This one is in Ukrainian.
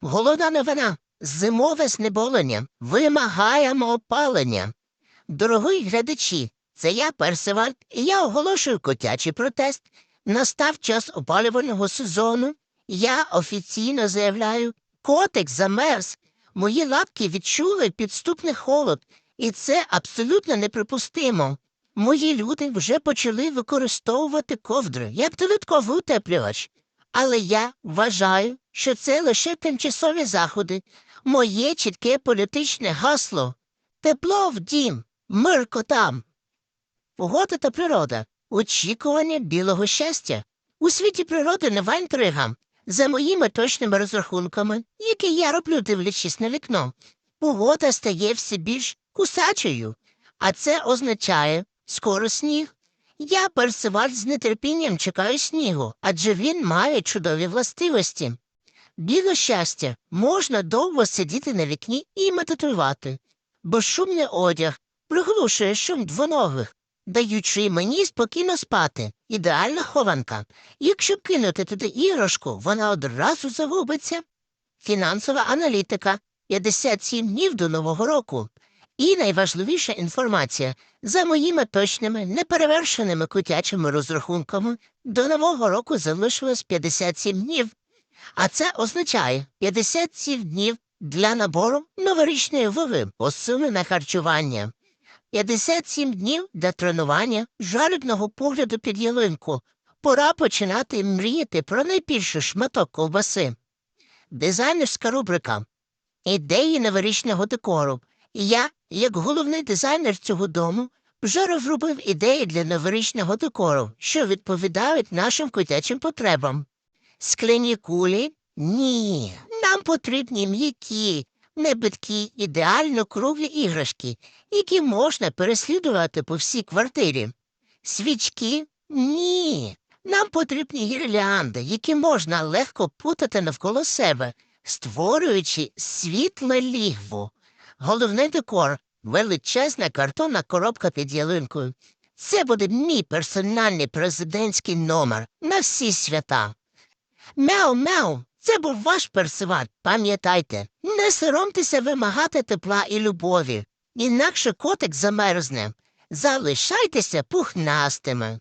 Головна новина. Зимове знеболення. Вимагаємо опалення. Дорогі глядачі, це я Персиваль, і я оголошую котячий протест. Настав час опалювального сезону. Я офіційно заявляю, котик замерз. Мої лапки відчули підступний холод, і це абсолютно неприпустимо. Мої люди вже почали використовувати ковдри як додатковий утеплювач. Але я вважаю, що це лише тимчасові заходи. Моє чітке політичне гасло тепло в дім, мир котам. Погода та природа. Очікування білого щастя. У світі природи нова інтрига. За моїми точними розрахунками, які я роблю, дивлячись на вікно, погода стає все більш кусачою, а це означає скоро сніг. Я персиваль з нетерпінням чекаю снігу, адже він має чудові властивості. Біле щастя можна довго сидіти на вікні і медитувати, бо шумний одяг приглушує шум двоногих, даючи мені спокійно спати. Ідеальна хованка. Якщо кинути туди іграшку, вона одразу загубиться. Фінансова аналітика 57 днів до Нового року. І найважливіша інформація за моїми точними, неперевершеними котячими розрахунками до Нового року залишилось 57 днів. А це означає 57 днів для набору новорічної ваги, посилене харчування. 57 днів для тренування жалібного погляду під ялинку. Пора починати мріяти про найбільший шматок ковбаси. Дизайнерська рубрика Ідеї новорічного декору. Я, як головний дизайнер цього дому, вже розробив ідеї для новорічного декору, що відповідають нашим котячим потребам. Скляні кулі? Ні. Нам потрібні м'які, небиткі, ідеально круглі іграшки, які можна переслідувати по всій квартирі. Свічки? Ні. Нам потрібні гірлянди, які можна легко путати навколо себе, створюючи світле лігво. Головний декор величезна картонна коробка під ялинкою. Це буде мій персональний президентський номер на всі свята. Мяу-мяу, це був ваш персиват, пам'ятайте. Не соромтеся вимагати тепла і любові, інакше котик замерзне. Залишайтеся пухнастими.